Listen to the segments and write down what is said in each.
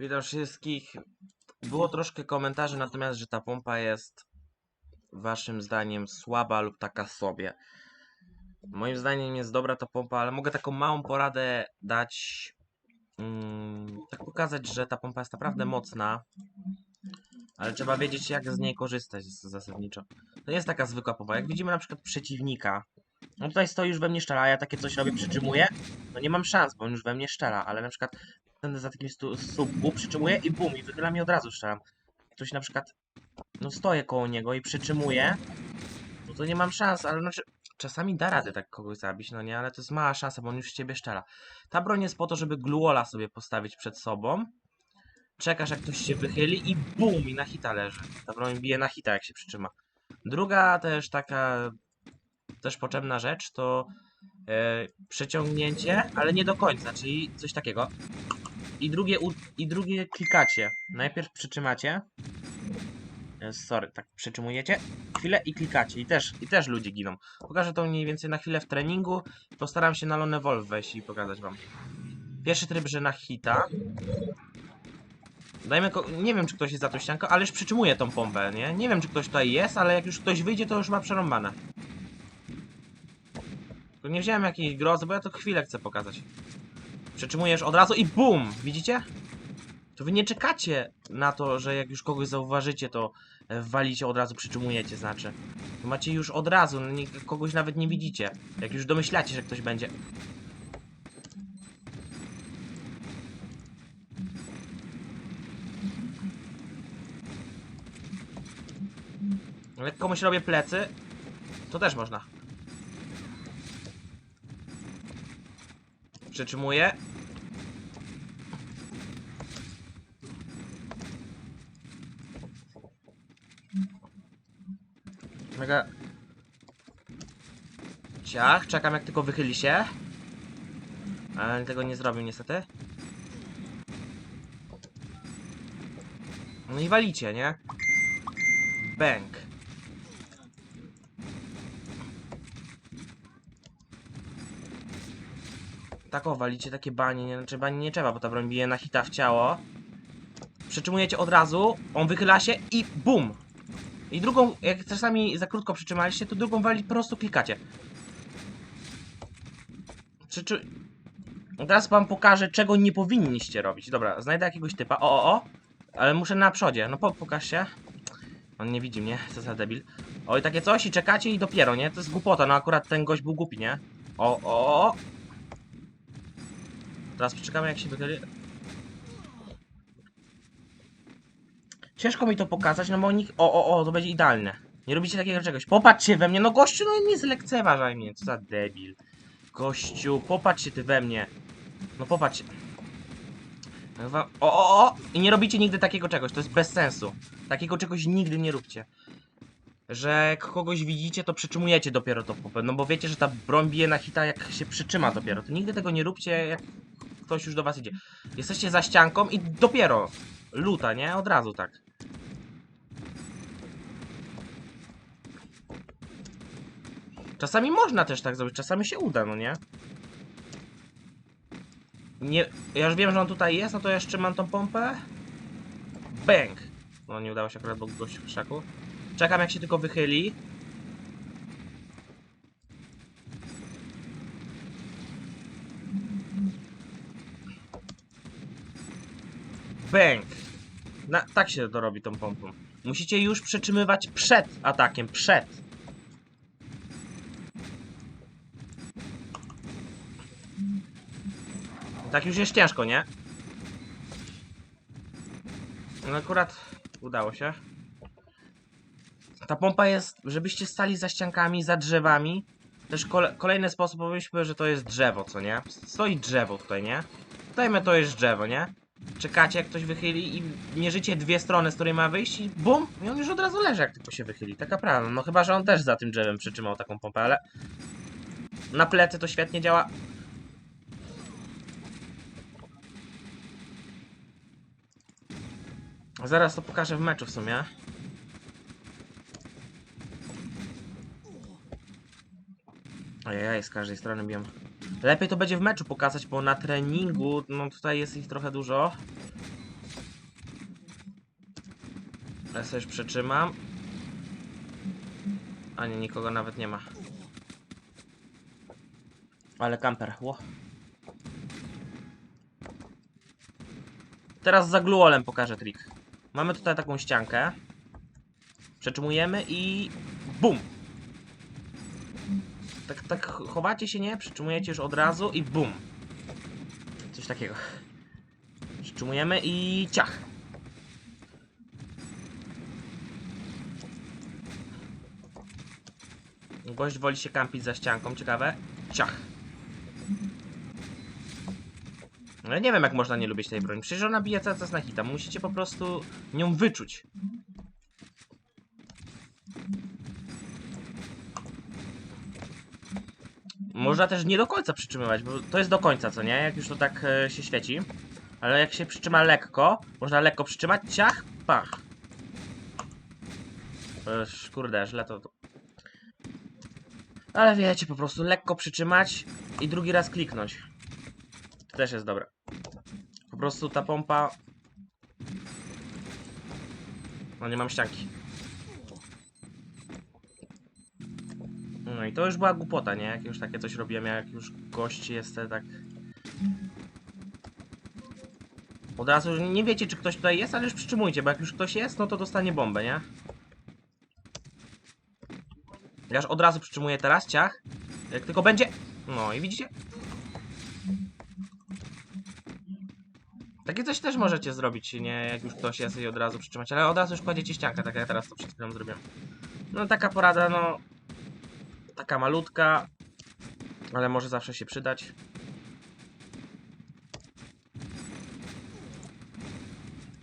Witam wszystkich. Było troszkę komentarzy natomiast, że ta pompa jest waszym zdaniem słaba lub taka sobie. Moim zdaniem jest dobra ta pompa, ale mogę taką małą poradę dać. Mm, tak pokazać, że ta pompa jest naprawdę mocna. Ale trzeba wiedzieć, jak z niej korzystać zasadniczo. To nie jest taka zwykła pompa. Jak widzimy na przykład przeciwnika, no tutaj stoi już we mnie szczela, ja takie coś robię, przytrzymuję, no nie mam szans, bo on już we mnie szczela, ale na przykład będę za takim słupku, przytrzymuję i bum, i wychylam i od razu strzelam. Ktoś na przykład, no stoję koło niego i przytrzymuję, no to nie mam szans, ale znaczy, czasami da radę tak kogoś zabić, no nie, ale to jest mała szansa, bo on już z ciebie szczela. Ta broń jest po to, żeby gluola sobie postawić przed sobą, czekasz jak ktoś się wychyli i bum, i na hita leży. Ta broń bije na hita, jak się przytrzyma. Druga też taka, też potrzebna rzecz, to e, przeciągnięcie, ale nie do końca, czyli coś takiego. I drugie, I drugie klikacie. Najpierw przytrzymacie. E, Sorry, tak przytrzymujecie. Chwilę i klikacie. I też, I też ludzie giną. Pokażę to mniej więcej na chwilę w treningu. Postaram się na Lone Wolf wejść i pokazać wam. Pierwszy tryb, że na hita. Dajmy nie wiem, czy ktoś jest za tą ścianką, ale już przytrzymuje tą pompę, nie? Nie wiem, czy ktoś tutaj jest, ale jak już ktoś wyjdzie, to już ma przerąbane. Tylko nie wziąłem jakiejś grozy, bo ja to chwilę chcę pokazać. Przytrzymujesz od razu i BUM! Widzicie? To wy nie czekacie na to, że jak już kogoś zauważycie, to e, walicie od razu, przytrzymujecie, znaczy. To macie już od razu, no kogoś nawet nie widzicie. Jak już domyślacie, że ktoś będzie. Jak komuś robię plecy, to też można. Przytrzymuję. Mega... Ciach, czekam jak tylko wychyli się. Ale tego nie zrobił niestety. No i walicie, nie? Bęk. Tak o, walicie takie banie, nie, znaczy banie nie trzeba, bo ta broń bije na hita w ciało. Przytrzymujecie od razu, on wychyla się i bum! I drugą, jak czasami za krótko przytrzymaliście, to drugą wali po prostu klikacie. Przyczy... Teraz wam pokażę, czego nie powinniście robić. Dobra, znajdę jakiegoś typa. O, o, o! Ale muszę na przodzie. No po, pokaż się. On nie widzi mnie, co za debil. O, i takie coś i czekacie i dopiero, nie? To jest głupota, no akurat ten gość był głupi, nie? O, o, o! Teraz poczekamy jak się wychyli. Ciężko mi to pokazać, no bo nikt... O, o, o, to będzie idealne. Nie robicie takiego czegoś. Popatrzcie we mnie, no gościu, no nie zlekceważaj mnie, co za debil. Gościu, popatrz się ty we mnie. No popatrz. Chyba- O, o, o! I nie robicie nigdy takiego czegoś, to jest bez sensu. Takiego czegoś nigdy nie róbcie. Że jak kogoś widzicie, to przytrzymujecie dopiero to popę. No bo wiecie, że ta broń bije na hita, jak się przytrzyma dopiero. To nigdy tego nie róbcie, jak ktoś już do was idzie. Jesteście za ścianką i dopiero. Luta, nie? Od razu tak. Czasami można też tak zrobić, czasami się uda, no nie? Nie, ja już wiem, że on tutaj jest, no to jeszcze mam tą pompę. Bang! No nie udało się akurat, bo gość w krzaku. Czekam jak się tylko wychyli. Bang! Na, tak się to robi tą pompą. Musicie już przetrzymywać przed atakiem, przed. Tak już jest ciężko, nie? No akurat udało się. Ta pompa jest, żebyście stali za ściankami, za drzewami. Też kole, kolejny sposób, powiedzmy, że to jest drzewo, co nie? Stoi drzewo tutaj, nie? Dajmy to jest drzewo, nie? Czekacie jak ktoś wychyli i mierzycie dwie strony, z której ma wyjść i bum! I on już od razu leży jak tylko się wychyli. Taka prawda. No chyba, że on też za tym drzewem przytrzymał taką pompę, ale... Na plecy to świetnie działa. Zaraz to pokażę w meczu w sumie. Ojej, z każdej strony biją. Lepiej to będzie w meczu pokazać, bo na treningu, no tutaj jest ich trochę dużo. Ja sobie już przetrzymam. A nie, nikogo nawet nie ma. Ale kamper, ło. Teraz za gluolem pokażę trik. Mamy tutaj taką ściankę. Przetrzymujemy i... BUM! Tak, tak chowacie się, nie? Przytrzymujecie już od razu i BUM! Coś takiego. Przytrzymujemy i ciach! Gość woli się kampić za ścianką, ciekawe. Ciach! No ja nie wiem jak można nie lubić tej broni. Przecież ona bije cały czas na hita. Musicie po prostu nią wyczuć. Można też nie do końca przytrzymywać, bo to jest do końca, co nie? Jak już to tak e, się świeci. Ale jak się przytrzyma lekko, można lekko przytrzymać, ciach, pach. Esz, kurde, źle to- Ale wiecie, po prostu lekko przytrzymać i drugi raz kliknąć. To też jest dobre. Po prostu ta pompa... No nie mam ścianki. No i to już była głupota, nie? Jak już takie coś robiłem, jak już gość jest tak... Od razu nie wiecie, czy ktoś tutaj jest, ale już przytrzymujcie, bo jak już ktoś jest, no to dostanie bombę, nie? Ja już od razu przytrzymuję teraz, ciach. Jak tylko będzie... No i widzicie? Takie coś też możecie zrobić, nie? Jak już ktoś jest i od razu przytrzymać, ale od razu już kładziecie ściankę, tak jak teraz to przed chwilą zrobiłem. No taka porada, no... Taka malutka, ale może zawsze się przydać.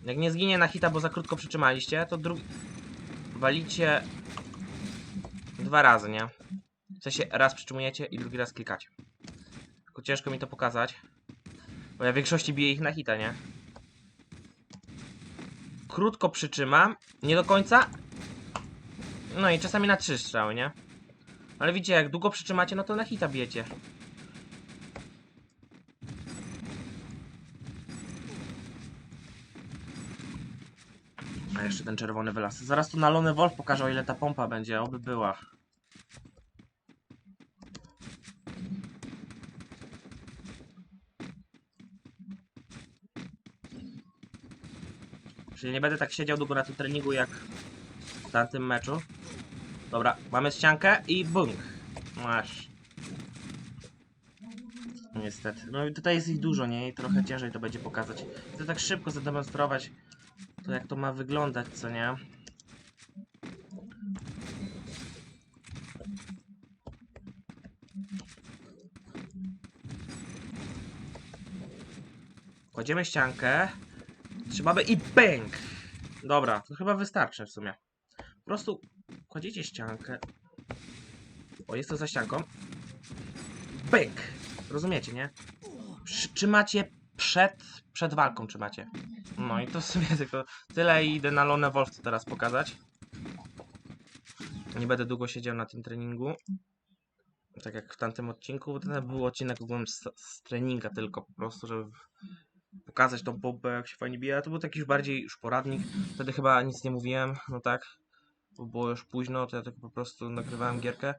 Jak nie zginie na hita, bo za krótko przytrzymaliście, to drugi... Walicie... Dwa razy, nie? W sensie raz przytrzymujecie i drugi raz klikacie. Tylko ciężko mi to pokazać. Bo ja w większości biję ich na hita, nie? Krótko przytrzymam, nie do końca. No i czasami na trzy strzały, nie? Ale widzicie, jak długo przytrzymacie, no to na hita bijecie. A jeszcze ten czerwony wylas. Zaraz tu na Lone Wolf pokażę, o ile ta pompa będzie, oby była. Czyli nie będę tak siedział długo na tym treningu jak w tamtym meczu. Dobra, mamy ściankę i bunk. Masz. Niestety. No i tutaj jest ich dużo, nie? I trochę ciężej to będzie pokazać. Chcę tak szybko zademonstrować to jak to ma wyglądać, co nie? Kładziemy ściankę. Trzymamy i bęk! Dobra, to chyba wystarczy w sumie. Po prostu kładziecie ściankę. O, jest to za ścianką. Bęk! Rozumiecie, nie? Trzymacie przed, przed walką, trzymacie. No i to w sumie tylko tyle i idę na Lone Wolf teraz pokazać. Nie będę długo siedział na tym treningu. Tak jak w tamtym odcinku, bo ten był odcinek ogólnie z, z treninga tylko po prostu, żeby pokazać tą bombę, jak się fajnie bije. To był taki już bardziej już poradnik. Wtedy chyba nic nie mówiłem, no tak. Bo było już późno, to ja tylko po prostu nagrywałem gierkę.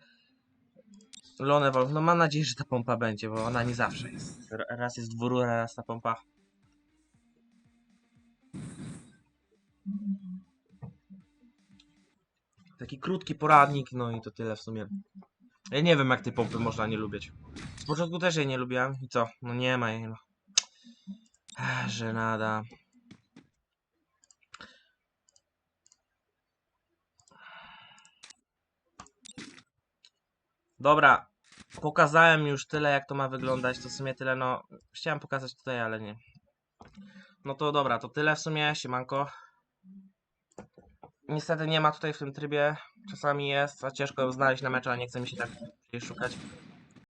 Lone Wolf, no mam nadzieję, że ta pompa będzie, bo ona nie zawsze jest. Raz jest dwurura, raz ta pompa. Taki krótki poradnik, no i to tyle w sumie. Ja nie wiem, jak tej pompy można nie lubić. Z początku też jej nie lubiłem i co? No nie ma jej, no. Ech, Żenada. Dobra, pokazałem już tyle, jak to ma wyglądać. To w sumie tyle, no. Chciałem pokazać tutaj, ale nie. No to dobra, to tyle w sumie. Siemanko. Niestety nie ma tutaj w tym trybie. Czasami jest, a ciężko znaleźć na meczu, a nie chce mi się tak szukać.